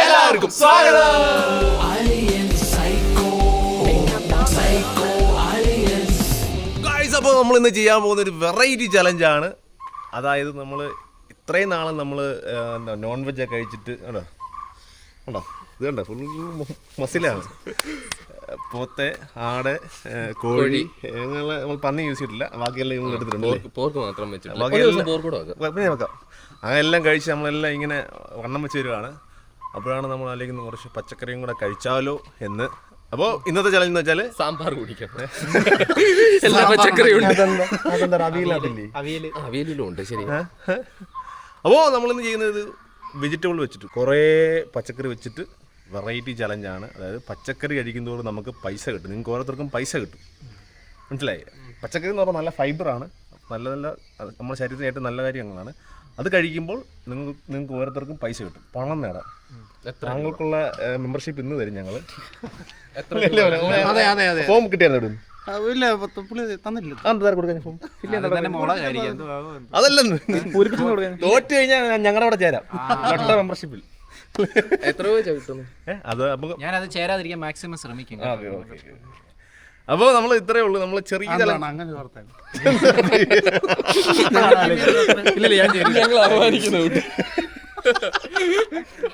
എല്ലാവർക്കും സ്വാഗതം. അപ്പോൾ നമ്മൾ ഇന്ന് ചെയ്യാൻ പോകുന്ന ഒരു വെറൈറ്റി ചലഞ്ചാണ് അതായത് നമ്മൾ ഇത്രയും നാളും നമ്മൾ എന്താ നോൺ വെജ് ഒക്കെ കഴിച്ചിട്ട് ഉണ്ടോ ഉണ്ടോ ഇത് കണ്ടോ? ഫുൾ മസിലാണ്. പോത്തെ ആട് കോഴി അങ്ങനെയുള്ള നമ്മൾ പന്നി യൂസ് ചെയ്തിട്ടില്ല. ബാക്കിയെല്ലാം നമ്മൾ എടുത്തിട്ടുണ്ട് പോർക്ക് മാത്രം വെക്കാം. അതെല്ലാം കഴിച്ച് നമ്മളെല്ലാം ഇങ്ങനെ വണ്ണം വെച്ച് വരുവാണ്. അപ്പോഴാണ് നമ്മൾ ആലോചിക്കുന്നത് കുറച്ച് പച്ചക്കറിയും കൂടെ കഴിച്ചാലോ എന്ന്. അപ്പോൾ ഇന്നത്തെ ചലഞ്ച് എന്ന് വെച്ചാൽ സാമ്പാർ കുടിക്കണം എല്ലാ പച്ചക്കറിയും അവിയലിലും ഉണ്ട് ശരി. അപ്പോൾ നമ്മളിന്ന് ചെയ്യുന്നത് വെജിറ്റബിൾ വെച്ചിട്ട് കുറേ പച്ചക്കറി വെച്ചിട്ട് വെറൈറ്റി ചലഞ്ചാണ് അതായത് പച്ചക്കറി കഴിക്കുന്നതോട് നമുക്ക് പൈസ കിട്ടും. നിങ്ങൾക്ക് ഓരോരുത്തർക്കും പൈസ കിട്ടും. മനസ്സിലായി പച്ചക്കറി എന്ന് പറഞ്ഞാൽ നല്ല ഫൈബറാണ് നല്ല നല്ല നമ്മുടെ ശരീരത്തിന് ഏറ്റവും നല്ല കാര്യങ്ങളാണ്. അത് കഴിക്കുമ്പോൾ നിങ്ങൾക്ക് നിങ്ങൾക്ക് ഓരോരുത്തർക്കും പൈസ കിട്ടും. പണം നേടാം. എത്ര താങ്കൾക്കുള്ള മെമ്പർഷിപ്പ് ഇന്ന് തരും ഞങ്ങൾ എത്ര അതെ അതെ അതെ. ഫോം കിട്ടിയായിരുന്നു എന്തോ. അതല്ലെന്ന്. തോറ്റ് കഴിഞ്ഞാൽ ഞങ്ങളുടെ അവിടെ ചേരാം. ഒറ്റ മെമ്പർഷിപ്പിൽ എത്ര രൂപ അത് ഞാൻ അത് ചേരാതിരിക്കാൻ മാക്സിമം ശ്രമിക്കും അപ്പോൾ നമ്മൾ ഇത്രേ ഉള്ളൂ. നമ്മൾ ചെറിയ അങ്ങനെ ഓർത്താൽ ഞങ്ങൾ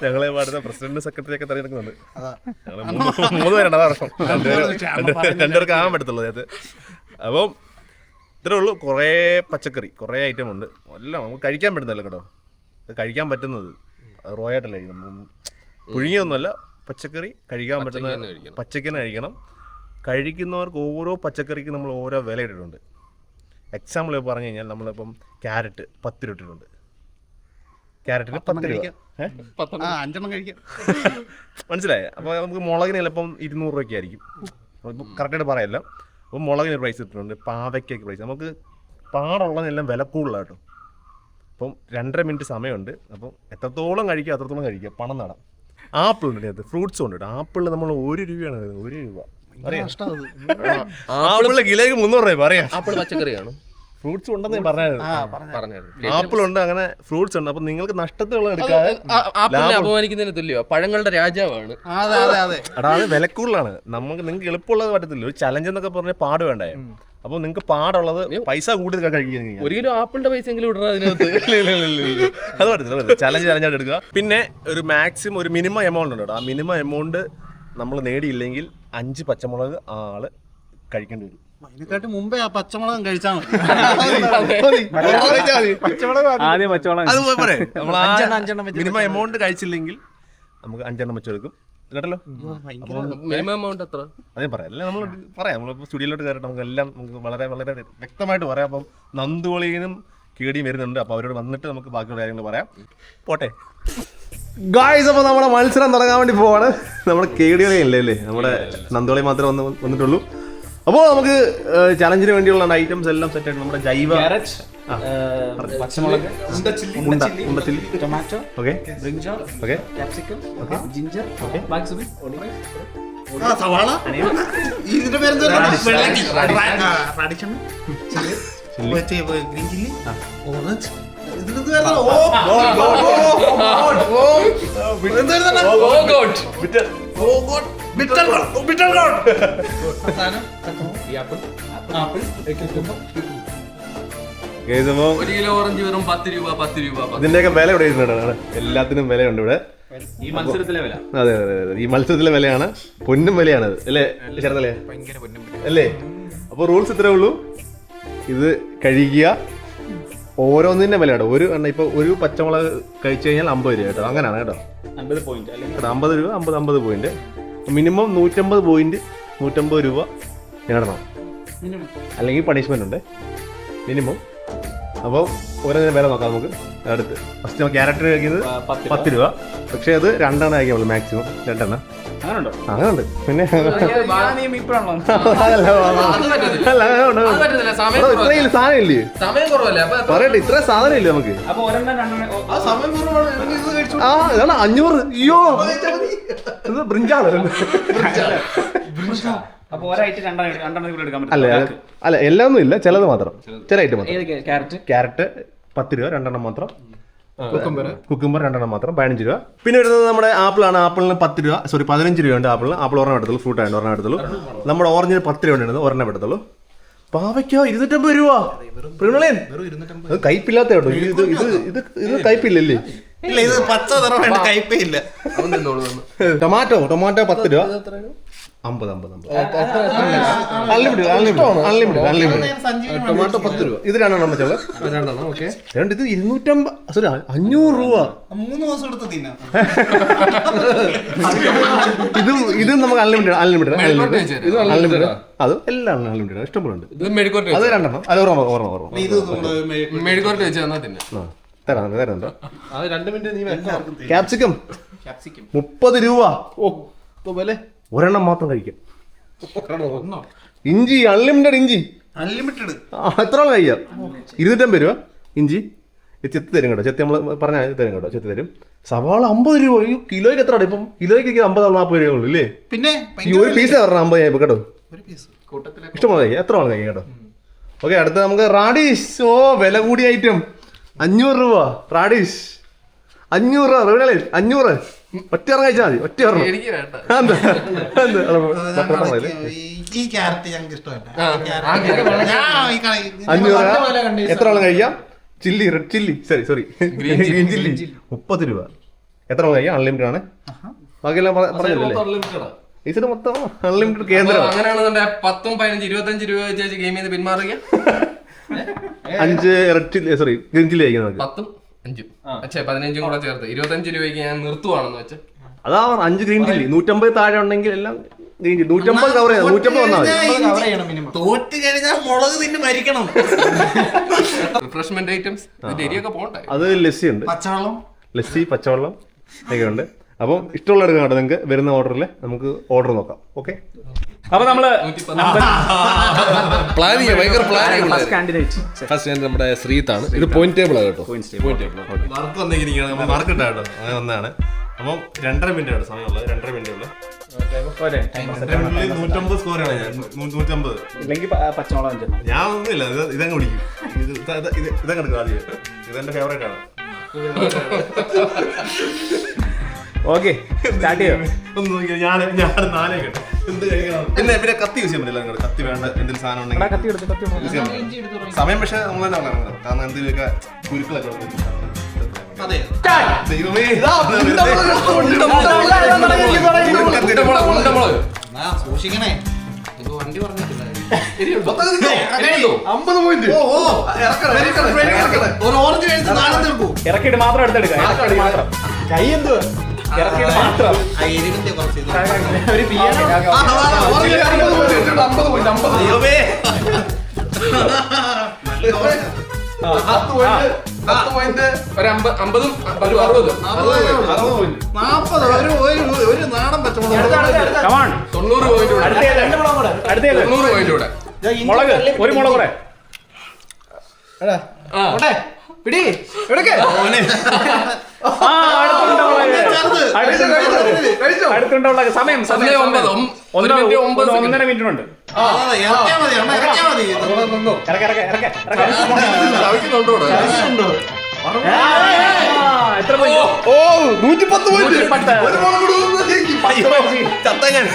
ഞങ്ങളെ പാടുന്ന പ്രസിഡന്റ് സെക്രട്ടറി ഒക്കെ തിരഞ്ഞെടുക്കുന്നുണ്ട് ഞങ്ങൾ മൂന്ന് മൂന്ന് പേരുണ്ട് അതാ പ്രശ്നം. രണ്ടുപേരും രണ്ട് രണ്ടുപേർക്ക് ആകാൻ പറ്റത്തുള്ളൂ അതിനകത്ത്. അപ്പം ഇത്രേ ഉള്ളൂ. കുറേ പച്ചക്കറി കുറേ ഐറ്റം ഉണ്ട്. എല്ലാം നമുക്ക് കഴിക്കാൻ പറ്റുന്നല്ലോ കേട്ടോ. ഇത് കഴിക്കാൻ പറ്റുന്നത്. അത് റോ ആയിട്ടല്ല കഴിക്കുന്നത്? പുഴുങ്ങിയൊന്നുമല്ല പച്ചക്കറി കഴിക്കാൻ പറ്റുന്ന പച്ചക്കന്നെ കഴിക്കണം. പച്ചക്കറി കഴിക്കണം. കഴിക്കുന്നവർക്ക് ഓരോ പച്ചക്കറിക്ക് നമ്മൾ ഓരോ വില ഇട്ടിട്ടുണ്ട് എക്സാമ്പിൾ പറഞ്ഞു കഴിഞ്ഞാൽ നമ്മളിപ്പം ക്യാരറ്റ് പത്ത് രൂപ ഇട്ടിട്ടുണ്ട്. ക്യാരറ്റിന് പത്ത് രൂപ അഞ്ചെണ്ണം കഴിക്കാം. മനസ്സിലായ? അപ്പോൾ നമുക്ക് മുളകിന് ചിലപ്പം ഇരുന്നൂറ് രൂപയ്ക്ക് ആയിരിക്കും. കറക്റ്റായിട്ട് പറയല്ല. അപ്പോൾ മുളകിന് പ്രൈസ് ഇട്ടിട്ടുണ്ട്. പാവയ്ക്കൊക്കെ പ്രൈസ് നമുക്ക് പാടുള്ളതിനെല്ലാം വില കൂടുതലാട്ടോ. കേട്ടോ അപ്പം രണ്ടര മിനിറ്റ് സമയമുണ്ട്. അപ്പം എത്രത്തോളം കഴിക്കുക അത്രത്തോളം കഴിക്കുക പണം നടാം. ആപ്പിൾ ഉണ്ട് അത് ഫ്രൂട്ട്സ് ഉണ്ട് ആപ്പിൾ ആപ്പിളിൽ നമ്മൾ ഒരു രൂപയാണ് ഒരു രൂപ. ആപ്പിളിലെ കിലോയ്ക്ക് മുന്നൂറ് രൂപ പറയാം. ആപ്പിൾ പച്ചക്കറിയാണ് ഫ്രൂട്ട്സ് ഉണ്ടെന്ന് ഞാൻ പറഞ്ഞായിരുന്നു. പറഞ്ഞായിരുന്നു. ആപ്പിൾ ഉണ്ട് അങ്ങനെ ഫ്രൂട്ട്സ് ഉണ്ട്. അപ്പൊ നിങ്ങൾക്ക് നഷ്ടത്തിലുള്ള എടുക്കാതെ ആപ്പിളിനെ അപമാനിക്കുന്നതിന് തുല്യോ പഴങ്ങളുടെ രാജാവാണ്. അതാ അതെ അതെ. എടാ അത് വിലക്കൂടുതലാണ് നമുക്ക് നിങ്ങൾക്ക് എളുപ്പമുള്ളത് പറ്റത്തില്ല. ഒരു ചലഞ്ച് എന്നൊക്കെ പറഞ്ഞ പാട് വേണ്ടേ? അപ്പൊ നിങ്ങൾക്ക് പാടുള്ളത് പൈസ കൂടി കഴിക്കുന്നത് ഒരു കിലോ ആപ്പിളിന്റെ പൈസ എങ്കിലും ഇടണം അതിനകത്ത്. അത് പറ്റത്തില്ല ചലഞ്ച് ചലഞ്ചായിട്ട് എടുക്കുക. പിന്നെ ഒരു മാക്സിമം ഒരു മിനിമം എമൗണ്ട് ഉണ്ട് ആ മിനിമം എമൗണ്ട് നമ്മൾ നേടിയില്ലെങ്കിൽ അഞ്ച് പച്ചമുളക് ആൾ കഴിക്കേണ്ടി വരും. അതിനെക്കാട്ടി മുമ്പേ ആ പച്ചമുളകം കഴിച്ചാൽ ആദ്യം പച്ചവളം അത് നമ്മൾ അഞ്ചെണ്ണം, അഞ്ചെണ്ണം വെച്ച് മിനിമം എമൗണ്ട് കഴിച്ചില്ലെങ്കിൽ നമുക്ക് അഞ്ചെണ്ണം വെച്ചെടുക്കും. കേട്ടല്ലോ? മിനിമം എമൗണ്ട് എത്ര? അതേ പറയാം. അല്ല നമ്മൾ പറയാം. നമ്മളിപ്പോൾ സ്റ്റുഡിയോയിലോട്ട് കയറിയിട്ട് നമുക്ക് എല്ലാം നമുക്ക് വളരെ വളരെ വ്യക്തമായിട്ട് പറയാം. അപ്പം നന്ദുവളിയും കീടിയും വരുന്നുണ്ട്. അപ്പോൾ അവരോട് വന്നിട്ട് നമുക്ക് ബാക്കിയുള്ള കാര്യങ്ങൾ പറയാം. പോട്ടെ. ഗായ്സ് അപ്പോൾ നമ്മുടെ മത്സരം തുടങ്ങാൻ വേണ്ടി പോവാണ്. നമ്മുടെ കേടികളെ ഇല്ലേ അല്ലേ നമ്മുടെ നന്ദോളി മാത്രമേ വന്ന് വന്നിട്ടുള്ളൂ. അപ്പോൾ നമുക്ക് ചലഞ്ചിന് വേണ്ടിയുള്ള ഐറ്റംസ് എല്ലാം സെറ്റ് ആയിട്ട് നമ്മുടെ ജൈവ പച്ചമുളക് ഉണ്ട ഉണ്ട chilli. Tomato okay brinjal okay capsicum ginger ബാക്സുബി സവാള? ഇതിന്റെ പേരെന്താ? റാഡിഷൻ ഗ്രീൻ ചില്ലി. ഓറഞ്ച് ഒരു കിലോ ഓറഞ്ച് വെറും പത്ത് രൂപ പത്ത് രൂപ ഇതിന്റെയൊക്കെ വില ഇവിടെ ഇരുന്നിട്ടാണ് എല്ലാത്തിനും വിലയുണ്ട് ഇവിടെ ഈ മത്സരത്തിലെ വില അതെ അതെ അതെ ഈ മത്സരത്തിലെ വിലയാണ് പൊന്നും വിലയാണ് അല്ലേ ചേർത്തല്ലേ അല്ലേ അപ്പോൾ റൂൾസ് ഇത്രേ ഉള്ളൂ ഇത് കഴിക്കുക ഓരോന്നിന്റെ വില കേട്ടോ ഒരു എണ്ണ ഇപ്പൊ ഒരു പച്ചമുളക് കഴിച്ചു കഴിഞ്ഞാൽ അമ്പത് രൂപ കേട്ടോ. അങ്ങനെയാണ് കേട്ടോ. അമ്പത് പോയിന്റ് അല്ലെങ്കിൽ അമ്പത് രൂപ അമ്പത് അമ്പത് പോയിന്റ് മിനിമം നൂറ്റമ്പത് പോയിന്റ് നൂറ്റമ്പത് രൂപ നേടണം അല്ലെങ്കിൽ പണിഷ്മെന്റ് ഉണ്ട്. മിനിമം അപ്പോൾ ഓരോന്നിനും വില നോക്കാം നമുക്ക്. അടുത്ത്. ഫസ്റ്റ് നമുക്ക് ക്യാരറ്റ് കഴിക്കുന്നത് പത്ത് രൂപ. പക്ഷേ അത് രണ്ടെണ്ണം കഴിക്കാൻ മാക്സിമം രണ്ടെണ്ണം. അങ്ങനെ ഉണ്ടോ പിന്നെ? ഇത്രയും സാധനം ഇല്ലേ പറയട്ടെ ഇത്ര സാധനം ഇല്ലേ നമുക്ക് ആ സമയം കുറവാണ്. എനിക്ക് ഇത് കഴിച്ചു. ആ ഇതാണ് അഞ്ഞൂറ്. അയ്യോ. ഇത് ബ്രിഞ്ചാണ് അപ്പൊ അല്ല അല്ല എല്ലാം ഒന്നും ഇല്ല ചിലത് മാത്രം. ചില ഐറ്റം മാത്രം. ക്യാരറ്റ്? പത്ത് രൂപ രണ്ടെണ്ണം മാത്രം. കുക്കുംബർ. രണ്ടെണ്ണം മാത്രം പതിനഞ്ച് രൂപ. പിന്നെ വരുന്നത് നമ്മുടെ ആപ്പിളാണ് ആപ്പിളിന് പത്ത് രൂപ സോറി പതിനഞ്ച് രൂപയുണ്ട് ആപ്പിളിന്. ആപ്പിൾ ഒരെണ്ണം എടുത്തുള്ളൂ ഫ്രൂട്ട് ആയിട്ട് ഒരെണ്ണം എടുത്തുള്ളൂ. നമ്മുടെ ഓറഞ്ചിന് പത്ത് രൂപ ഉണ്ടായിരുന്നു ഒരെണ്ണം എടുത്തുള്ളൂ. പാവയ്ക്കോ ഇരുന്നൂറ്റമ്പത് രൂപ. പ്രിണളയൻ അത് കയ്പില്ലാത്ത കേട്ടോ. ഇത് ഇത് ഇത് ഇത് ഇത് കയ്പില്ലല്ലേ? ഇല്ല ഇത് പച്ച നിറമായിട്ട് കയ്പേ ഇല്ല. ടൊമാറ്റോ ടൊമാറ്റോ പത്ത് രൂപ. അമ്പത് അമ്പത് അമ്പത് unlimited unlimited unlimited unlimited tomato പത്ത് രൂപ ഇത് രണ്ടെണ്ണം വെച്ചോളൂ രണ്ടെണ്ണം ഓക്കെ രണ്ട് ഇത് ഇരുന്നൂറ്റമ്പത് സോറി അഞ്ഞൂറ് രൂപ മൂന്ന് ദിവസം എടുത്ത് തിന്നാം ഇത് ഇത് നമുക്ക് അൺലിമിറ്റഡ് അൺലിമിറ്റഡ് അൺലിമിറ്റഡ് ഇത് അൺലിമിറ്റഡ് അത് എല്ലാം അൺലിമിറ്റഡ് ഇഷ്ടംപോലെ ഉണ്ട് അത് രണ്ടെണ്ണം അത് ഓർമ്മ ഓർമ്മ ഓർമ്മ വെച്ച് തന്നാ തിന്നെ തരാം തരാം അത് രണ്ട് മിനിറ്റ് നീ ക്യാപ്സിക്കം മുപ്പത് രൂപ ഓ വില ഒരെണ്ണം മാത്രം കഴിക്കാം. ഇഞ്ചി അൺലിമിറ്റഡ് ഇഞ്ചി. അൺലിമിറ്റഡ് ആ, എത്ര ആൾ കഴിക്കാം ഇരുന്നൂറ്റമ്പത് രൂപ. ഇഞ്ചി. ചെത്തി തരും കേട്ടോ. ചെത്തി നമ്മൾ പറഞ്ഞാൽ തരും കേട്ടോ. ചെത്തി തരും. സവാള അമ്പത് രൂപ. അയ്യോ കിലോയ്ക്ക് എത്ര ഇപ്പം കിലോയ്ക്ക് അമ്പത് നാൽപ്പത് രൂപ ഉള്ളൂ ഇല്ലേ? പിന്നെ ഈ ഒരു പീസ് പറഞ്ഞ അമ്പത് രൂപ കേട്ടോ. ഒരു പീസ് കൂട്ടത്തിലെ ഇഷ്ടമാണ് കഴിക്കാം എത്ര ആൾ കഴിക്കാം കേട്ടോ ഓക്കെ അടുത്ത നമുക്ക് റാഡീഷ്. ഓ വില കൂടിയ ഐറ്റം അഞ്ഞൂറ് രൂപ. റാഡീഷ്. അഞ്ഞൂറ് രൂപ അഞ്ഞൂറ്. ഒറ്റ ഇറങ്ങാ കഴിച്ചാൽ മതി ഒറ്റ? ഈ ക്യാരറ്റ് ഞങ്ങൾക്ക് ഇഷ്ടമല്ല. എത്ര ആളും കഴിക്കാം? Chilli red chilli sorry sorry green chilli മുപ്പത് രൂപ. എത്ര ആളും കഴിക്കാം? അൺലിമിറ്റഡ് ആണ്. ബാക്കിയെല്ലാം പറ- പറഞ്ഞില്ലേ? Unlimited ആ. ഇതിന് മൊത്തം അൺലിമിറ്റഡ് കേന്ദ്രം അങ്ങനെയാണെന്നുണ്ടെങ്കിൽ പത്തും പതിനഞ്ച് ഇരുപത്തഞ്ച് രൂപ വെച്ച് ഗെയിമിൽ നിന്ന് പിന്മാറുക അഞ്ച് red chilli sorry green chilli കഴിക്കാം നമുക്ക്. പത്തും അഞ്ചും. അച്ഛേ പതിനഞ്ചും കൂടെ ചേർത്ത്. ഇരുപത്തഞ്ച് രൂപയ്ക്ക് ഞാൻ നിർത്തുവാണെന്ന് വെച്ചാൽ അതാ അഞ്ച് ഗ്രീൻ ചില്ലി. നൂറ്റമ്പത് താഴെ ഉണ്ടെങ്കിൽ എല്ലാം ഗ്രീൻ ചില്ലി. നൂറ്റമ്പത് കവർ ചെയ്യാം. നൂറ്റമ്പത് വന്നാൽ മതി. തോറ്റ് കഴിഞ്ഞാൽ മുളക് തിന്ന് മരിക്കണം. റിഫ്രഷ്മെന്റ് ഐറ്റംസ് അത് ലസ്സി ഉണ്ട്. പച്ചവെള്ളം? ലസ്സി പച്ചവെള്ളം ഒക്കെ ഉണ്ട്. അപ്പം ഇഷ്ടമുള്ള എടുക്കാം കേട്ടോ നിങ്ങൾക്ക് വരുന്ന ഓർഡറിൽ നമുക്ക് ഓർഡർ നോക്കാം. ഓക്കെ അപ്പൊ നമ്മൾ പ്ലാൻ ചെയ്യാം. ഭയങ്കര പ്ലാൻ ഫസ്റ്റ് കാൻഡിഡേറ്റ് ഫസ്റ്റ് ഞാൻ നമ്മുടെ ശ്രീത്താണ് ഇത് പോയിന്റ് ടേബിൾ ആണ് കേട്ടോ. മാർക്ക് വന്നിരിക്കുകയാണ്. മാർക്ക് ഇട്ടാ കേട്ടോ. അങ്ങനെ വന്നതാണ്. അപ്പം രണ്ടര മിനിറ്റ് ആണ് സമയമുള്ളത്. രണ്ടര മിനിറ്റ് മിനിറ്റിൽ നൂറ്റമ്പത് സ്കോറാണ് ഞാൻ. നൂറ്റമ്പത്. ഇല്ലെങ്കിൽ പച്ചമുളക് ഞാൻ ഒന്നുമില്ല. ഇത് ഇതങ്ങ് വിളിക്കും ഇത് ഇതങ്ങ് എടുക്കും ആദ്യം. ഇതെന്റെ ഫേവറേറ്റ് ആണ്. ഓക്കെ സ്റ്റാർട്ട് ചെയ്യോ ഒന്ന് നോക്കിയാ ഞാൻ ഞാൻ നാലേ കേട്ടോ എന്ത് കഴിക്കണം പിന്നെ പിന്നെ കത്തി യൂസ് ചെയ്യാൻ പറ്റില്ല കത്തി വേണ്ട എന്തെങ്കിലും സാധനം ഉണ്ടെങ്കിൽ കത്തി എടുത്ത് കത്തി യൂസ് ചെയ്യാൻ പറ്റില്ല. സമയം പക്ഷേ നമ്മൾ തന്നെ നോക്കണം കാരണം എന്തെങ്കിലുമൊക്കെ കുരുക്കളൊക്കെ ഇറക്കിട്ട് അതെ ദൈവമേ സൂക്ഷിക്കണേ വണ്ടി പറഞ്ഞിട്ടില്ല മാത്രം എടുത്തെടുക്കാം ഇറക്കിയിട്ട് മാത്രം കൈ എന്തുവാ ഇറക്കിയിട്ട് മാത്രം എരിവിന്റെ കുറച്ച് ഇത്. ഒരു പോയിന്റ്. ദൈവമേ ഒരു അമ്പ- അമ്പതും ഒരു അറുപതും അറുപത് പോയിന്റ്. നാപ്പത് ഒരു ഒരു ഒരു നാടൻ പച്ചമുളക് കമാൺ തൊണ്ണൂറ് പോയിന്റ് കൂടെ അടുത്തേത് അടുത്തേത് തൊണ്ണൂറ് പോയിന്റ് കൂടെ മുളക് ഒരു മുളക് കൂടെ പിടി എടുക്കേ ആ അടുത്തുണ്ട് മുളക്. ചെറുത്. അടുത്തുണ്ട് മുളക്. സമയം സമയം. ഒന്നര മിനിറ്റ് ഉണ്ട് ആ, അതെ, ഇറക്കിയാ മതി അണ്ണാ, ഇറക്കിയാ മതി ഇറക്ക ഇറക്ക ഇറക്ക ഇറക്ക ആ, എത്ര പോയി ഓ പോയിന്റ് പത്ത്. ചത്ത ഞാൻ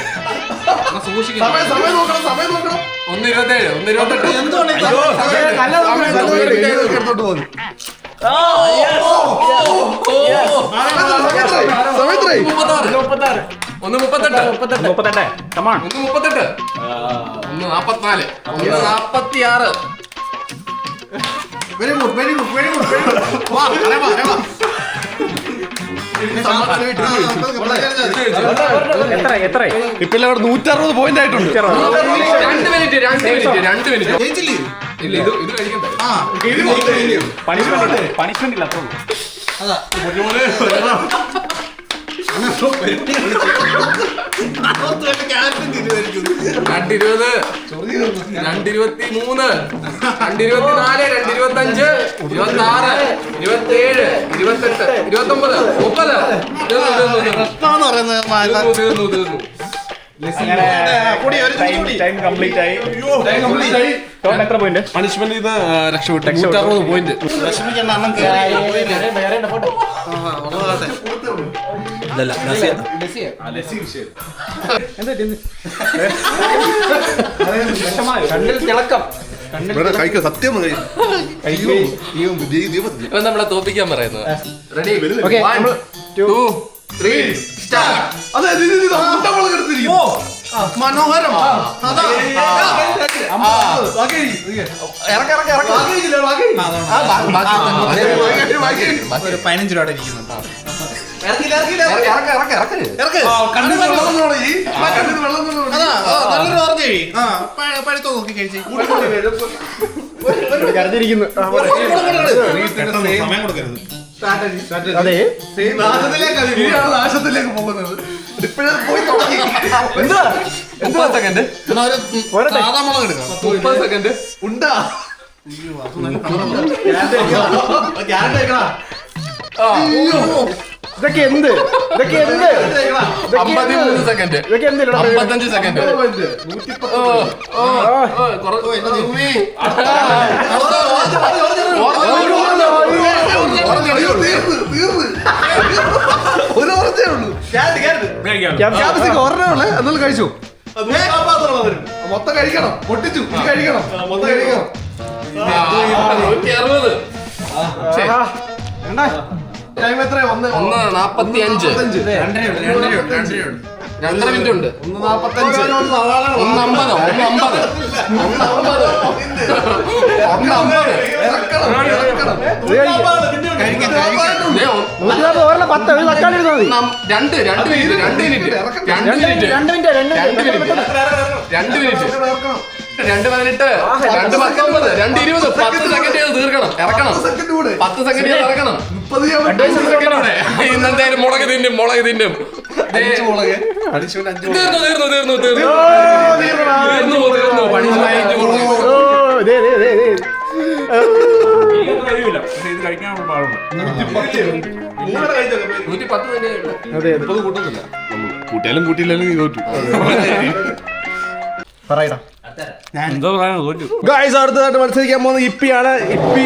ഒന്ന് ഇരുപത്തേഴ് ഒന്ന് ഇരുപത്തെട്ട് എന്തുകൊണ്ട് മുപ്പത്താറ്. ഒന്ന് മുപ്പത്തെട്ട്. മുപ്പത്തെട്ട്. കമാൺ ഒന്ന് മുപ്പത്തെട്ട്. ഒന്ന് നാപ്പത്തിനാല്. ഒന്ന് നാപ്പത്തിയാറ്. Very very good very good very good വാ അരെ വാ അരെ വാ. എത്ര എത്ര ഇപ്പൊ നൂറ്ററുപത് പോയിന്റ് ആയിട്ടുണ്ട്. രണ്ട് മിനിറ്റ് രണ്ട് മിനിറ്റ് രണ്ട് മിനിറ്റ് പണിഷ്മെന്റ് പണിഷ്മെന്റ് ഇല്ല അത്രേ അതാ. രണ്ടിരുപത് രണ്ടിരുപത്തി മൂന്ന് രണ്ടിരുപത്തി നാല് രണ്ടിരുപത്തി അഞ്ച് ഇരുപത്തി ആറ് ഇരുപത്തി ഏഴ് ഇരുപത്തെട്ട് ഇരുപത്തി ഒമ്പത് മുപ്പത് തീർന്നു തീർന്നു തീർന്നു പറയുന്നത് തീർന്നു തീർന്നു എത്ര പോയിന്റ് പണിഷ്മെന്റ് ഇത് രക്ഷപ്പെട്ടു. നൂറ്ററുപത് പോയിന്റ് കണ്ണിൽ തിളക്കം. കഴിക്കുക സത്യം നമ്മളെ തോപ്പിക്കാൻ പറയുന്നത്. റെഡി ടു ത്രീ അതെ മുട്ടമുളക് എടുത്തിരിക്കുന്നു. മനോഹരം അതാ. ഒരു പതിനഞ്ച് രൂപ ഇരിക്കുന്നുണ്ട് നല്ലൊരു പഴ- പഴുത്തോ നോക്കി കഴിച്ചു സമയം കൊടുക്കരുത് അതെ. നാശത്തിലേക്ക് പോകുന്നത്. ഇപ്പോഴേ പോയി തുടങ്ങി. എന്താ? സെക്കൻഡ് ഒരു ഉം, സാധാ മുളക് എടുക്കാം. മുപ്പത് സെക്കൻഡ് ഉണ്ടാ? ഇതൊക്കെ എന്ത് ഇതൊക്കെ എന്ത് അമ്പത്തിമൂന്ന് സെക്കൻഡ് ഇതൊക്കെ എന്ത് ഇല്ലടാ പരിപാടി? അമ്പത്തഞ്ച് സെക്കൻഡ് ഓ ഓ ഓ കുറ- എന്റെ ദൈവമേ. അയ്യോ, തീർന്ന്, തീർന്ന്. ഒരു ഓറഞ്ചേ ഉള്ളൂ ക്യാരറ്റ് ക്യാരറ്റ് ക്യാപ്സിക്കം ഒരെണ്ണേ ഉള്ളേ എന്നാലും കഴിച്ചു മൊത്തം കഴിക്കണം പൊട്ടിച്ചു കഴിക്കണം മൊത്തം കഴിക്കണം അറുപത്. ടൈം എത്രയാ? ഒന്ന് ഒന്ന് നാപ്പത്തി അഞ്ച്. രണ്ടര മിനിറ്റ് ഉണ്ട്. ഒന്ന് നാപ്പത്തഞ്ച് ഒന്ന് അമ്പത് ഒന്ന് അമ്പത്. ഒന്ന് അമ്പത്. ഒന്ന് അമ്പത് രണ്ട് രണ്ട് മിനിറ്റ് രണ്ട് മിനിറ്റ് രണ്ട് മിനിറ്റ് രണ്ട് മിനിറ്റ് രണ്ട് മിനിറ്റ് രണ്ട് പതിനെട്ട്. രണ്ട് പത്തൊമ്പത്. രണ്ട് ഇരുപത്. പത്ത് സെക്കൻഡ് ചെയ്ത് തീർക്കണം. ഇറക്കണം. സെക്കൻഡ് കൂടെ. പത്ത് സെക്കൻഡ് ചെയ്ത് ഇറക്കണം. ഇന്നെന്തായാലും മുളക് തിന്നും മുളക് തിന്നും. തീർന്നു തീർന്നു തീർന്നു തീർന്നു. തീർന്നു തീർന്നു. പണിഷ്മെന്റ് ഓ ദേ ദേ ദേ ദേ. മൂന്നര കഴിച്ചോ നൂറ്റി പത്ത് തന്നെ ഉള്ളു. അതെ അതെ. മുപ്പത് കൂട്ടുന്നില്ല നമ്മൾ കൂട്ടിയാലും കൂട്ടിയില്ലാലും നീ തോറ്റു പറയടാ. ഗായ്സ് അടുത്തതായിട്ട് മത്സരിക്കാൻ പോകുന്ന ഇപ്പിയാണ്. ഇപ്പി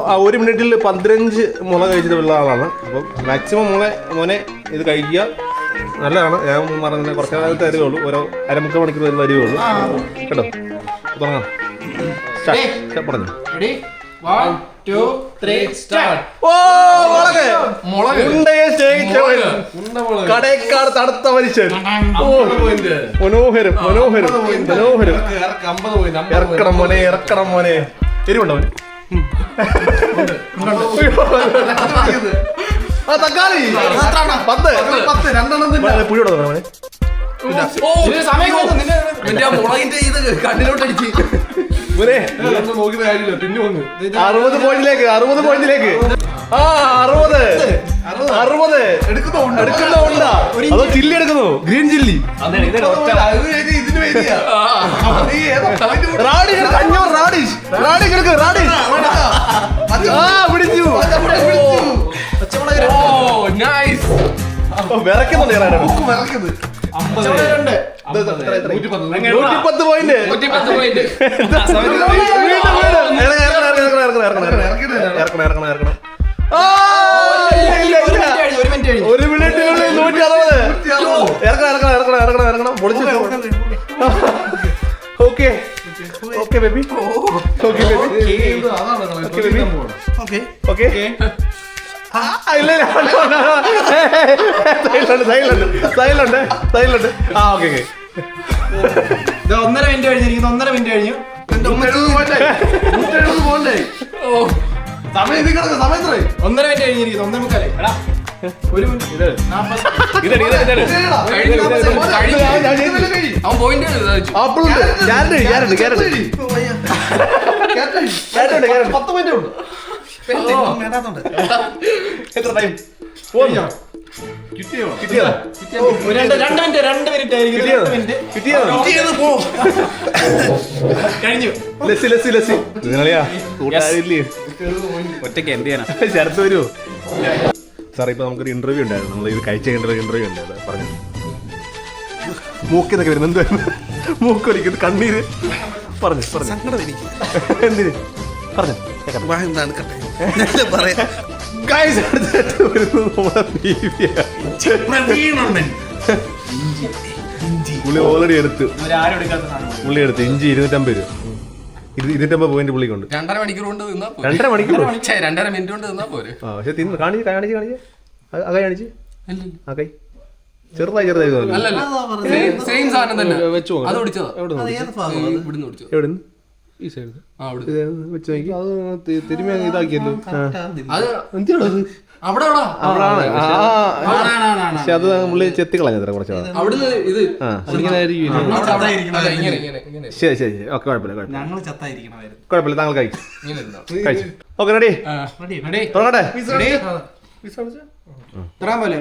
ആ, ഒരു മിനിറ്റിൽ പതിനഞ്ച് മുള കഴിച്ചിട്ടുള്ള ആളാണ്. അപ്പം മാക്സിമം മുള മോനെ ഇത് കഴിക്കുക. നല്ലതാണ്. ഞാൻ പറഞ്ഞ കുറച്ച് കാലത്ത് ഉള്ളൂ ഓരോ അരമുക്കാൽ മണിക്കൂർ വരെ ഉള്ളൂ കേട്ടോ? തുടങ്ങാം. പറഞ്ഞു. Ready one two three start ഓ മുളക്. മുളക്. ഉണ്ടയെ സ്നേഹിച്ചവൻ കടേക്കാട് തടുത്ത മനുഷ്യൻ. ഓ മനോഹരം മനോഹരം മനോഹരം. ഇറക്കണം മോനെ ഇറക്കണം മോനെ. എരിവുണ്ടോ ആ തക്കാളി. പത്ത്. പത്ത് രണ്ടെണ്ണം. പുഴിയോടെ മോനെ സമയം മുളകിന്റെ ഇത് കണ്ണിലോട്ട് നോക്കിയിട്ട് കാര്യമില്ല. പിന്നെ വന്ന് അറുപത് പോയിന്റിലേക്ക് അറുപത് പോയിന്റിലേക്ക്. ആ അറുപത്. അറുപത്. എടുക്കുന്നോ എടുക്കുന്ന ഉണ്ടാ. അതോ ചില്ലി എടുക്കുന്നു? Green chilli. അത് കഴിഞ്ഞ് ഇതിന് വേണ്ടിയാ നീ ഏതോ point കൂടെ റാഡി എടുക്ക് അഞ്ഞൂറ് റാഡിഷ് റാഡി എടുക്ക് റാഡിഷ് ആ പിടിച്ചു ഓ നൈസ് ഓ, വിറയ്ക്കുന്നുണ്ട് ഈ റാഡി ഉപ്പ് വിറക്കുന്നത്. നൂറ്റിപ്പത്ത് പോയിന്റ് നൂറ്റി പത്ത് പോയിന്റ് ഒരു മിനിറ്റ് കഴിഞ്ഞു ഒരു മിനിറ്റിനുള്ളിൽ നൂറ്റി അറുപത് ഇറക്കണം ഇറക്കണം ഇറക്കണം ഇറക്കണം ഇറക്കണം പൊളിച്ചു okay okay baby okay baby ഇത് അതാണ് കളി. ഓക്കെ ബേബി ഓക്കെ ഓക്കെ ഇല്ല സൈലുണ്ട് സൈലുണ്ട് സൈലുണ്ട് സൈലുണ്ട് ആ ഓക്കെ ഒന്നര മിനിറ്റ് കഴിഞ്ഞിരിക്കുന്നു ഒന്നര മിനിറ്റ് കഴിഞ്ഞു. ഒന്നര മിനിറ്റ് കഴിഞ്ഞിരിക്കുന്നു ഒന്നര മുക്കാലേ. എടാ ഒരു മിനിറ്റ് അവൻ പോയിന്റ് ക്യാരറ്റ് ക്യാരറ്റ് ക്യാരറ്റ് പത്ത് മിനിറ്റ് ഉണ്ട്. എത്ര ടൈം പോന്നോ കിട്ടിയോ? കിട്ടിയോ? ഒരു രണ്ട് രണ്ട് മിനിറ്റ് രണ്ട് മിനിറ്റ് ആയിരിക്കും. കിട്ടിയോ? രണ്ട് പോ കഴിഞ്ഞു. ലസ്സി ലസ്സി ലസ്സി. ഒറ്റയ്ക്ക് എന്ത് ചെയ്യാനാ? ചേർത്ത് വരൂ. സാർ ഇപ്പൊ നമുക്കൊരു ഇന്റർവ്യൂ ഉണ്ടായിരുന്നു. നമ്മൾ ഇത് കഴിച്ച ഇന്റർവ്യൂ ഇന്റർവ്യൂ ഉണ്ടായിരുന്നു പറഞ്ഞു മൂക്കിന്നൊക്കെ വരുന്നു എന്തുവായിരുന്നു മൂക്കൊലിക്കുന്നു കണ്ണീര്. പറഞ്ഞു പറഞ്ഞു. എന്തിന്? പറഞ്ഞു ഗായ്സ് അടുത്തായിട്ട് വരുന്നത് നമ്മുടെ. പുള്ളി ഓൾറെഡി എടുത്ത്. പുള്ളി എടുത്ത് ഇഞ്ചി ഇരുന്നൂറ്റമ്പത് രൂപ. ഇരു- ഇരുന്നൂറ്റമ്പത് പോയിന്റ് പുള്ളിക്കുണ്ട്. രണ്ടര മണിക്കൂർ കൊണ്ട് തിന്നാ പോരെ. രണ്ടര മണിക്കൂർ? രണ്ടര മിനിറ്റ് കൊണ്ട് തിന്നാ പോരെ. ആ പക്ഷെ തിന്ന് കാണിച്ച് കാണിച്ച് കാണിച്ച്. ആ- കൈ കാണിച്ച്. ആ കൈ. ചെറുതായി ചെറുതായി വെച്ച് നോക്കണം. ഈ അത് അത് ചെത്തി കളഞ്ഞത്ര കുറച്ച് കുഴപ്പമില്ല താങ്കൾ കഴിച്ചു കഴിച്ചു ഓക്കെ റെഡി തുടങ്ങട്ടെ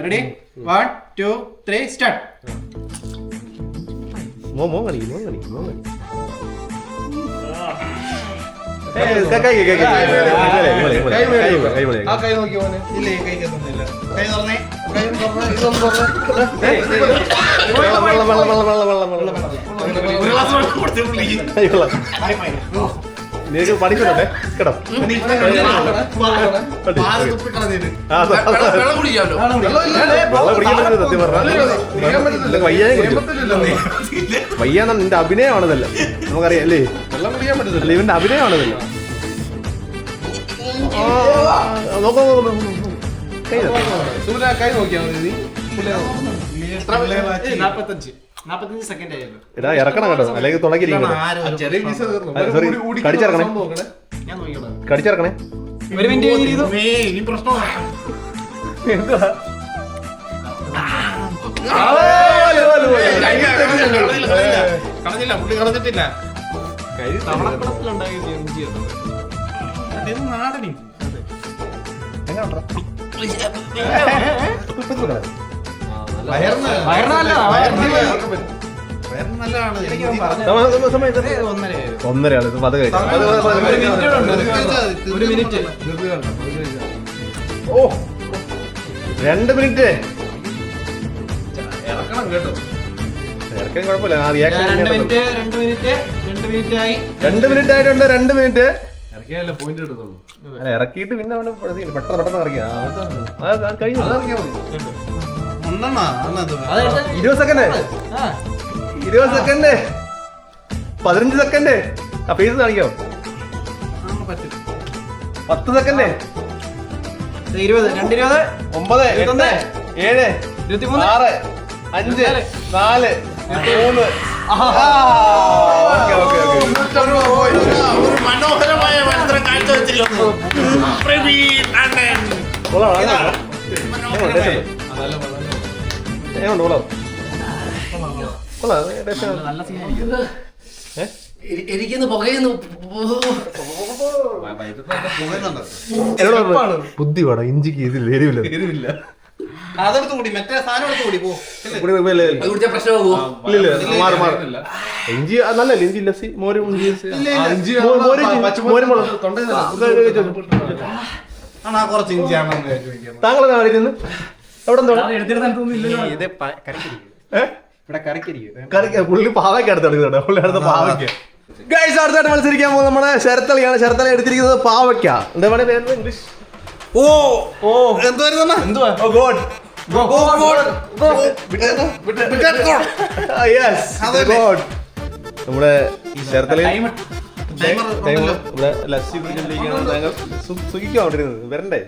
ready one two three start മോ വെള്ളം വെള്ളം വെള്ളം വെള്ളം വെള്ളം വെള്ളം നിനക്ക് പഠിക്കുന്നുണ്ടേ കേട്ടോ. സത്യം വയ്യാന്ന നിന്റെ അഭിനയമാണതല്ല. നമുക്കറിയാം അല്ലേ? വെള്ളം കുടിക്കാൻ പറ്റത്തില്ല. ഇവന്റെ അഭിനയമാണതല്ലോ. നോക്കോ കൈ നോക്കിയാ മതി നാപ്പത്തഞ്ച്. എടാ ഇറക്കണം കേട്ടോ അല്ലെങ്കിൽ തുടങ്ങിയിരിക്കണം കടിച്ചിറക്കണേ കടിച്ചിറക്കണേ ഒരു മിനിറ്റ് ഇനി പ്രശ്നമാണ് കളഞ്ഞില്ല പുള്ളി കളഞ്ഞിട്ടില്ല കരി തവളക്കുളത്തിലുണ്ടായ നാടനി എങ്ങനെ ഒന്നരയാണ് ഇത് പത് ഓ. രണ്ട് മിനിറ്റ്. ഇറക്കണം കേട്ടോ. ഇറക്കാൻ കുഴപ്പമില്ല. ആ റിയാക്ഷൻ രണ്ട് മിനിറ്റ് രണ്ട് മിനിറ്റ് രണ്ട് മിനിറ്റ് ആയി രണ്ട് മിനിറ്റ് ആയിട്ടുണ്ട് രണ്ട് മിനിറ്റ്. ഇറക്കിയാലേ പോയിന്റ് എടുത്തോളൂ അല്ല ഇറക്കിയിട്ട് പിന്നെ അവന് പെട്ടെന്ന് പെട്ടെന്ന് ഇറക്കിയാ. കഴിഞ്ഞു. ഇരുപത് സെക്കൻഡ് ഇരുപത് സെക്കൻഡ് പതിനഞ്ച് സെക്കൻഡ് ആ ഫേസ് കാണിക്കോ? പത്ത് സെക്കൻഡ് ഇരുപത്. രണ്ടിരുപത് ഒമ്പത് എട്ട് ഇരുപത്തൊന്ന്, ഏഴ് ഇരുപത്തിമൂന്ന്. ആറ് അഞ്ച് നാല് മൂന്ന് ഓക്കെ ഓക്കെ ഒരു മനോഹരമായ മത്സരം കാഴ്ചവെച്ചിരിക്കുന്നു. പ്രവീൺ അണ്ണൻ. ബുദ്ധി വേണം ഇഞ്ചിക്ക് ഇതിൽ ഇഞ്ചി നല്ല ഇഞ്ചി ലസ്സി മോരും മോരും താങ്കളെന്താ പറയുന്നത് എവിടെ കറിക്ക് അടുത്ത അടുത്തായിട്ട് മത്സരിക്കാൻ പോകുന്നത് നമ്മുടെ ശരത്തളിയാണ്. ശരത്തളി എടുത്തിരിക്കുന്നത് പാവയ്ക്ക. എന്താ പറയുക? ഇംഗ്ലീഷ്? ഓ ഓ. എന്തായിരുന്നു ഓ ഗോഡ്. നമ്മുടെ ശരത്തളി ഇവിടെ ലസ്സി സുഖിക്കാൻ വരണ്ടേ?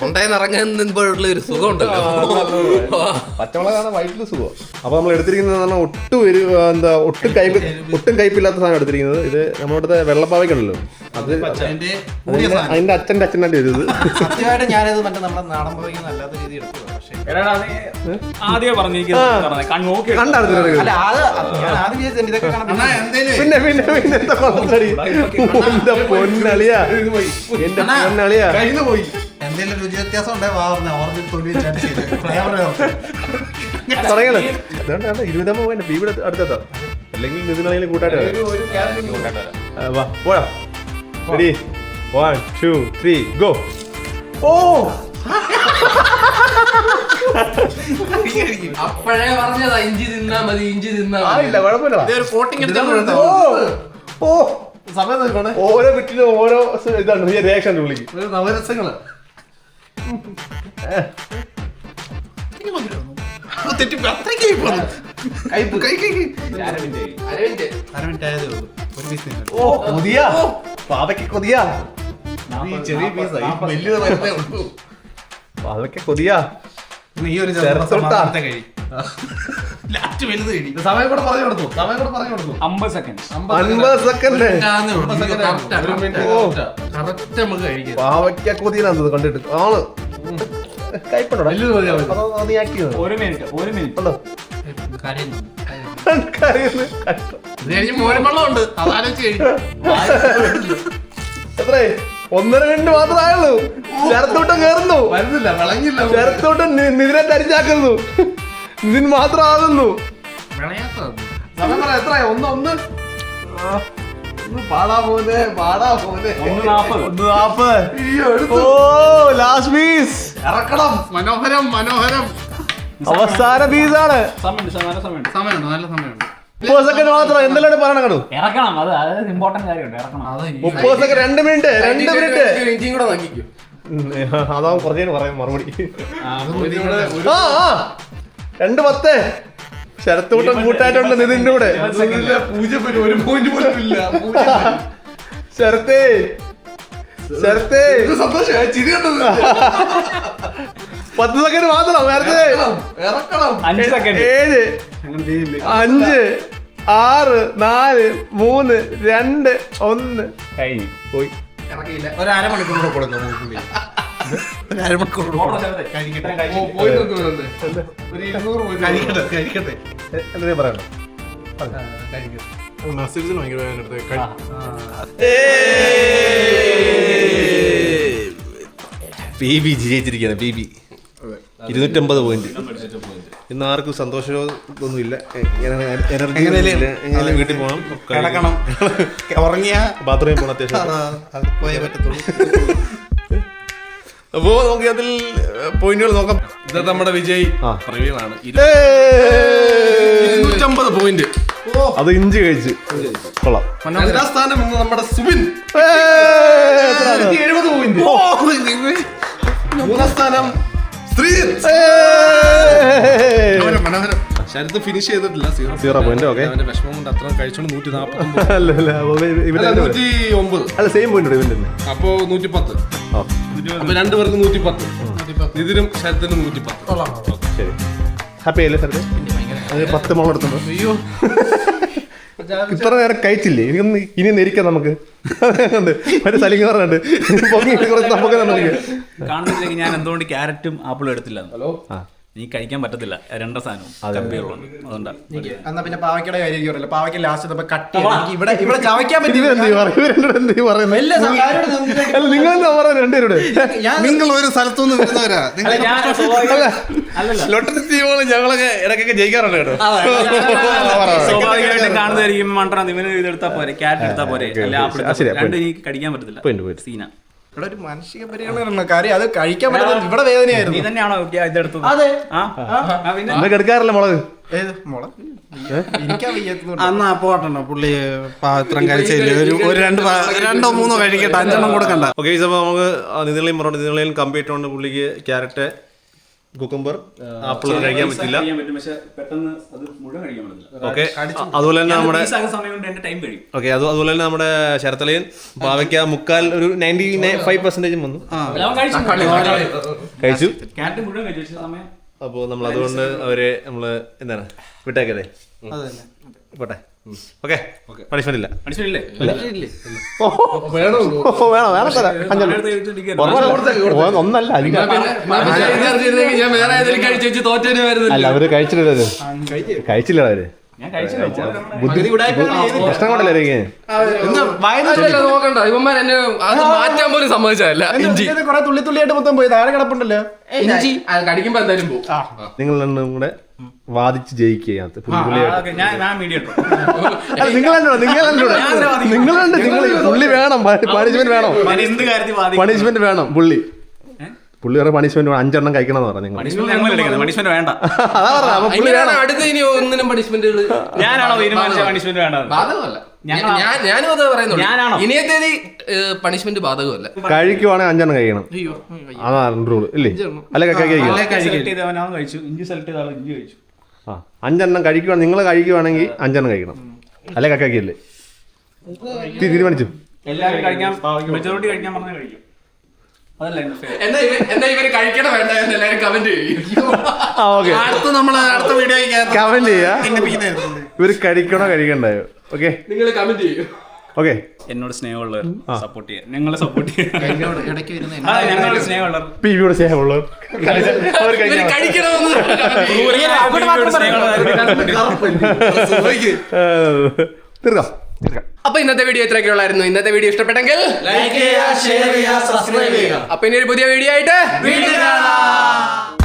കൊണ്ടേന്ന് ഇറങ്ങുമ്പോഴുള്ള ഒരു സുഖം ഉണ്ടല്ലോ പച്ചമുളകാണ് വയറ്റിൽ സുഖം. അപ്പൊ നമ്മൾ എടുത്തിരിക്കുന്നത് പറഞ്ഞാൽ ഒട്ടും ഒരു എന്താ ഒട്ടും കയ്പ് ഒട്ടും കയ്പില്ലാത്ത സാധനം എടുത്തിരിക്കുന്നത്. ഇത് നമ്മുടെ വെള്ളപ്പാവയ്ക്കുണ്ടല്ലോ. അത് അതിന്റെ അച്ഛന്റെ അച്ഛനായിട്ട് ഇത് സത്യമായിട്ട് ഞാനത് മറ്റേ നമ്മുടെ നാടൻ രീതി പിന്നെ പിന്നെ പിന്നെ പൊന്നളിയാ? എന്റെ പൊന്നളിയാ? കയ്യിൽ പോയി. എന്തെങ്കിലും രുചി വ്യത്യാസം ഉണ്ടേ വാ പറഞ്ഞ ഓറഞ്ച് തൊലി അടുത്തെത്താം അല്ലെങ്കിൽ നിതിനാണെങ്കിലും കൂട്ടാട്ട് വാ ready one two three go ഓ! അപ്പോഴേ പറഞ്ഞതാ ഇഞ്ചി തിന്നാ മതി ഇഞ്ചി തിന്നാ ഓരോ വിട്ടിലും ഓരോ ഇതാണ് റിയാക്ഷൻ വിളിക്കും. നവരസങ്ങളാണ് കൈപ്പ് കൈ കൈ കൈ. അരവിന്ദ് അരമിനിറ്റ് ആയതേ ഉള്ളൂ ഒരു പീസ് ഓ കൊതിയ പാവയ്ക്ക് കൊതിയ ഈ ചെറിയ പീസാ പാവയ്ക്ക് കൊതിയ നീ ഒരു ചേർത്തോട്ടാ. കഴി ലാസ്റ്റ് വലുത് കഴി സമയം കൂടെ പറഞ്ഞു കൊടുത്തു. സമയം കൂടെ പറഞ്ഞു കൊടുത്തു. അമ്പത് സെക്കൻഡ് അൻപത് സെക്കൻഡ് ഓ കറക്റ്റ് നമുക്ക് കഴിക്കാം. പാവയ്ക്ക കൊതിയനാണ് കണ്ടിട്ട്. ആണ് കൈപ്പുണ്ടോ നീ ഒരു മിനിറ്റ് ഒരു മിനിറ്റ്. ഉണ്ടോ? കരയുന്നു. എത്രേ? ഒന്നര മിനിറ്റ് മാത്രമേ ആയുള്ളൂ. ചേർത്തോട്ടം കേറുന്നു. വരുന്നില്ല വിളങ്ങില്ല. ചേർത്തോട്ടം നിതിനെ തരിച്ചാക്കുന്നു ഇതിന് മാത്രം ആകുന്നു എത്ര ഒന്ന് ഒന്ന്. പാടാ പാടാ നാപ്പത്. ഓ ലാസ്റ്റ് പീസ് ഇറക്കണം. മനോഹരം മനോഹരം. അവസാന പീസാണ് സമയമുണ്ട് നല്ല സമയമുണ്ട് സമയമുണ്ട് നല്ല സമയമുണ്ട്. മുപ്പത് സെക്കൻഡ് മാത്രം എന്തെല്ലാം പറയണം കണ്ടു? ഇറക്കണം അത് അത് ഇമ്പോർട്ടന്റ് കാര്യമുണ്ട് ഇറക്കണം. മുപ്പത് സെക്കൻഡ് രണ്ട് മിനിറ്റ് രണ്ട് മിനിറ്റ് ഇഞ്ചിയും കൂടെ നോക്കിക്കും അതാവും കുറച്ചു പറയാം മറുപടി. ആ ആ. രണ്ട് പത്ത്. ശരത്തൂട്ടം കൂട്ടായിട്ടുണ്ട് നിതിന്റെ കൂടെ. ശരത്തേ. ശരത്തേ. സന്തോഷം? സന്തോഷമായി ചിരി കണ്ടത്. പത്ത് സെക്കൻഡ് മാത്രം നേരത്തെ ഇറക്കണം, ഇറക്കണം. അഞ്ച് സെക്കൻഡ്. ഏഴ്. അഞ്ച് ആറ് നാല് മൂന്ന് രണ്ട് ഒന്ന്. കഴിഞ്ഞു. പോയി ഒരു അരമണിക്കൂർ മണിക്കൂർ കൊടുക്കാം പറയണം? നസീർസിന് ഭയങ്കര ജയിച്ചിരിക്കുകയാണ് ഇരുന്നൂറ്റമ്പത് പോയിന്റ്. ഇന്ന് ആർക്കും സന്തോഷമൊന്നുമില്ല. എനർജി? വീട്ടിൽ പോകണം കിടക്കണം. ഉറങ്ങിയ ബാത്റൂമിൽ പോകണം അത്യാവശ്യം. അത് പോയേ പറ്റത്തുള്ളൂ. അപ്പോ നമുക്ക് അതിൽ പോയിന്റുകൾ നോക്കാം. ഇത് നമ്മുടെ വിജയ്. പ്രവീണാണ്! ഇരുന്നൂറ്റമ്പത് പോയിന്റ് അത് ഇഞ്ചി കഴിച്ച്. കൊള്ളാം. സ്ഥാനം നമ്മുടെ സുബിൻ! എഴുപത് പോയിന്റ് മൂന്നാം സ്ഥാനം ശ്രീ ഏയ്! മനോഹരം ശരത്ത് ഫിനിഷ് ചെയ്തിട്ടില്ല സീറോ. സീറോ പോയിന്റ് ഓക്കെ അവന്റെ വിഷമം കൊണ്ട് അത്ര കഴിച്ചോണ്ട് നൂറ്റി അല്ല അല്ല? നൂറ്റി ഒമ്പത്. അല്ല സെയിം പോയിന്റ് ഇവന്റെ അപ്പോ നൂറ്റി പത്ത് ആ അപ്പൊ രണ്ടുപേർക്ക് നൂറ്റി പത്ത് ഇതിനും ശരത്തിനും നൂറ്റി പത്ത് ശരി. ഹാപ്പി അല്ലേ സർ അത് പത്ത് മുളക് എടുത്തുണ്ടോ? അയ്യോ. ഇത്ര നേരം കഴിച്ചില്ലേ? ഇനി ഇനി നെരിക്കാം നമുക്ക്. മറ്റേ സലിംഗ് പറഞ്ഞുണ്ട് പൊങ്ങി കുറച്ച് നമുക്ക് ഞാൻ എന്തുകൊണ്ട് ക്യാരറ്റും ആപ്പിളും എടുത്തില്ല ഹലോ ആ. നീ കഴിക്കാൻ പറ്റത്തില്ല. രണ്ട സാധനവും കമ്പിയുള്ളൂ അതുകൊണ്ടാ. എന്നാ പിന്നെ പാവയ്ക്കയുടെ കാര്യം എനിക്ക് ലാസ്റ്റ് കട്ട് ഇവിടെ ഇവിടെ ചവയ്ക്കാൻ പറ്റില്ല നിങ്ങൾ ഒരു സ്ഥലത്തുനിന്ന് വരുന്നവരാ. ഞങ്ങളൊക്കെ ഇടയ്ക്കൊക്കെ ജയിക്കാറുണ്ട് കേട്ടോ. സ്വാഭാവികമായിട്ടും കാണുന്നതായിരിക്കും മണ്ടണം ഇവന് പോരെ എടുത്താ പോരെ. അല്ല ആ, എനിക്ക് കടിക്കാൻ പറ്റത്തില്ല. സീന. ഇവിടെ ഒരു മാനസിക പരിഗണന കാര്യം. അത് കഴിക്കാൻ പറ്റുന്ന ഇവിടെ നീ വേദനയായിരുന്നു തന്നെയാണോ ഇതെടുത്തത് അതെ. പിന്നെ? എന്നൊക്കെ എടുക്കാറില്ല മുളക്. ഏത്? മുളക്? എനിക്കാ വയ്യാത്തതുകൊണ്ട് അന്നാ പോട്ടണോ പുള്ളി പാത്രം കഴിച്ചില്ല ഒരു ഒരു രണ്ട് രണ്ടോ മൂന്നോ കഴിക്കട്ടെ അഞ്ചെണ്ണം കൊടുക്കണ്ട. ഓക്കെ അപ്പോൾ നമുക്ക് നിതിളയും പറഞ്ഞു നിതിളയും കമ്പിയിട്ടുകൊണ്ട് പുള്ളിക്ക് ക്യാരറ്റ് കുക്കുംബർ. ആപ്പിൾ കഴിക്കാൻ പറ്റില്ല. പക്ഷെ പെട്ടെന്ന് അത് മുഴുവൻ കഴിക്കാൻ പറ്റില്ല ഓക്കെ അതുപോലെ തന്നെ നമ്മുടെ ഓക്കെ അത് അതുപോലെ തന്നെ നമ്മുടെ ശരത്തലയൻ പാവയ്ക്ക മുക്കാൽ ഒരു നയന്റി ഫൈവ് പെർസെന്റേജും വന്നു. കഴിച്ചു. അപ്പോൾ നമ്മൾ അതുകൊണ്ട് അവരെ നമ്മൾ എന്താണ് വിട്ടേക്കതേ പോട്ടെ. ഓക്കെ. പണിഷ്മെന്റ് ഇല്ല. വേണോ? ഒന്നല്ല അല്ല അവർ കഴിച്ചില്ലല്ലോ കഴിച്ചില്ല. അവർ. പ്രശ്നം കൊണ്ടല്ലേ നോക്കണ്ട. ഇവന്മാർ എന്നെ അത് മാറ്റാൻ പോലും സമ്മതിച്ചതല്ല. ഇഞ്ചി കുറെ തുള്ളി തുള്ളിയായിട്ട് മൊത്തം പോയി. താഴെ കിടപ്പുണ്ടല്ലോ. ഇഞ്ചി അത് കടിക്കുമ്പോ എന്തായാലും പോകും നിങ്ങൾ രണ്ടും കൂടെ വാദിച്ച് ജയിക്കുകയാണ്. നിങ്ങൾ പുള്ളി വേണം പണിഷ്മെന്റ് വേണം. പണിഷ്മെന്റ് വേണം പുള്ളി. പുള്ളി വേറെ പണിഷ്മെന്റ് അഞ്ചെണ്ണം കഴിക്കണം എന്ന് പറഞ്ഞു പണിഷ്മെന്റ് വേണ്ട. അതാ പറഞ്ഞു അപ്പൊ പുള്ളി വേണം. അടുത്ത ഇനി ഒന്നിനും പണിഷ്മെന്റ് ഞാനാണോ തീരുമാനിച്ച പണിഷ്മെന്റ് വേണ്ട ഞാൻ ഞാനും അത് പറയുന്നുള്ളൂ. ഞാനാണോ? ഇനിയത്തേത് പണിഷ്മെന്റ് ബാധകമല്ല. കഴിക്കുവാണെങ്കിൽ അഞ്ചെണ്ണം കഴിക്കണം അയ്യോ അതാണ് റൂൾ ഇല്ലേ? അല്ലെ കഴിക്കണം സെലക്ട് ചെയ്തവനാണ് കഴിച്ചു. ഇഞ്ചി സെലക്ട് ചെയ്ത ആൾ ഇഞ്ചി കഴിച്ചു. ആ അഞ്ചെണ്ണം കഴിക്കുവാ നിങ്ങൾ കഴിക്കുവാണെങ്കിൽ അഞ്ചെണ്ണം കഴിക്കണം. അല്ലെ കക്കാക്കിയല്ലേ തീരുമാനിച്ചു. എല്ലാവരും കഴിക്കാൻ മെജോറിറ്റി കഴിക്കാൻ പറഞ്ഞാൽ കഴിക്കും. അതല്ല എന്റെ ഫേവറേറ്റ് എന്നാ ഇവ എന്നാ ഇവർ കഴിക്കണ വേണ്ട എന്ന് എല്ലാരും കമന്റ് ചെയ്യും. ആ ഓക്കെ. അടുത്ത നമ്മൾ അടുത്ത വീഡിയോയ്ക്ക് കമന്റ് ചെയ്യാ. ഇവർ കഴിക്കണോ കഴിക്കണ്ടായോ? ഓക്കെ നിങ്ങൾ കമന്റ് ചെയ്യൂ. ഓക്കെ എന്നോട് സ്നേഹമുള്ളവർ സപ്പോർട്ട് ചെയ്യാൻ. ഞങ്ങളെ സപ്പോർട്ട് ചെയ്യാൻ. സ്നേഹമുള്ളവർ. പി വിയുടെ സ്നേഹമുള്ളവർ. തീർക്കാം. അപ്പൊ ഇന്നത്തെ വീഡിയോ ഇത്രയൊക്കെ ഉള്ളായിരുന്നു. ഇന്നത്തെ വീഡിയോ ഇഷ്ടപ്പെട്ടെങ്കിൽ ലൈക്ക് ചെയ്യുക ഷെയർ ചെയ്യുക സബ്സ്ക്രൈബ് ചെയ്യുക. അപ്പൊ ഇനി ഒരു പുതിയ വീഡിയോ ആയിട്ട് വീണ്ടും കാണാം.